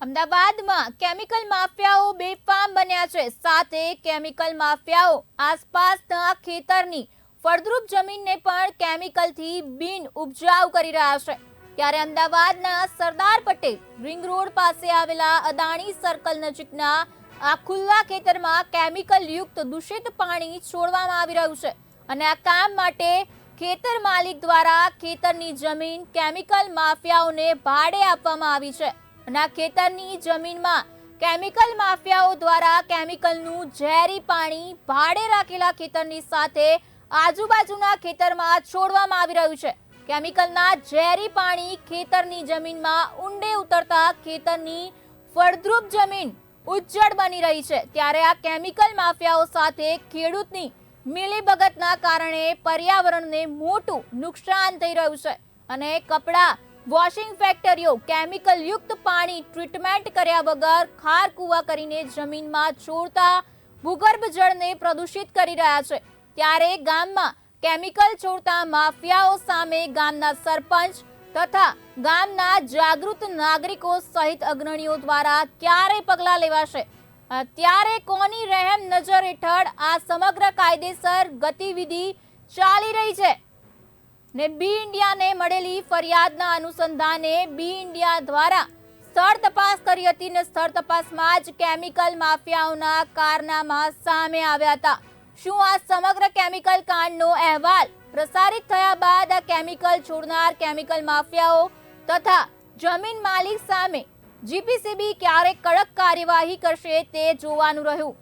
અમદાવાદમાં કેમિકલ માફિયાઓ બેફામ બન્યા છે. સાથે કેમિકલ માફિયાઓ આસપાસના ખેતરની ફળદ્રુપ જમીનને પણ કેમિકલથી બિન ઉપજાઉ કરી રહ્યા છે. ત્યારે અમદાવાદના સરદાર પટેલ રિંગ રોડ પાસે આવેલા અદાણી સર્કલ નજીકના આ ખુલ્લા ખેતરમાં કેમિકલ યુક્ત દૂષિત પાણી છોડવામાં આવી રહ્યું છે અને આ કામ માટે ખેતર માલિક દ્વારા ખેતરની જમીન કેમિકલ માફિયાઓને ભાડે આપવામાં આવી છે. આ ખેતરની જમીનમાં કેમિકલ માફિયાઓ દ્વારા કેમિકલનું ઝેરી પાણી ભાડે રાખેલા ખેતરની સાથે આજુબાજુના ખેતરમાં છોડવામાં આવી રહ્યું છે. કેમિકલના ઝેરી પાણી ખેતરની જમીનમાં ઊંડે ઉતરતા ખેતરની ફળદ્રુપ જમીન ઉજ્જડ બની રહી છે. ત્યારે આ કેમિકલ માફિયાઓ સાથે ખેડૂતની મિલીભગતના કારણે પર્યાવરણને મોટું નુકસાન થઈ રહ્યું છે. અને કપડાં વોશિંગ ફેક્ટરીઓ કેમિકલ યુક્ત પાણી ટ્રીટમેન્ટ કર્યા વગર ખાર કૂવા કરીને જમીનમાં છોડતા ભૂગર્ભ જળને પ્રદૂષિત કરી રહ્યા છે. ત્યારે ગામમાં કેમિકલ છોડતા માફિયાઓ સામે ગામના સરપંચ તથા ગામના જાગૃત નાગરિકો સહિત અગ્રણીઓ દ્વારા ક્યારે પગલાં લેવાશે? ત્યારે કોની રહેમ નજર હેઠળ આ સમગ્ર કાયદેસર ગતિવિધિ ચાલી રહી છે? ને બી ઇન્ડિયાને મળેલી ફરિયાદના અનુસંધાને બી ઇન્ડિયા દ્વારા સ્થળ તપાસ કરી હતી ને સ્થળ તપાસમાં જ કેમિકલ માફિયાઓના કારનામા સામે આવ્યા હતા. શું આ સમગ્ર કેમિકલ કાંડનો અહેવાલ પ્રસારિત થયા બાદ આ કેમિકલ છોડનાર કેમિકલ માફિયાઓ તથા જમીન માલિક સામે જીપીસીબી ક્યારે કડક કાર્યવાહી કરશે તે જોવાનું રહ્યું.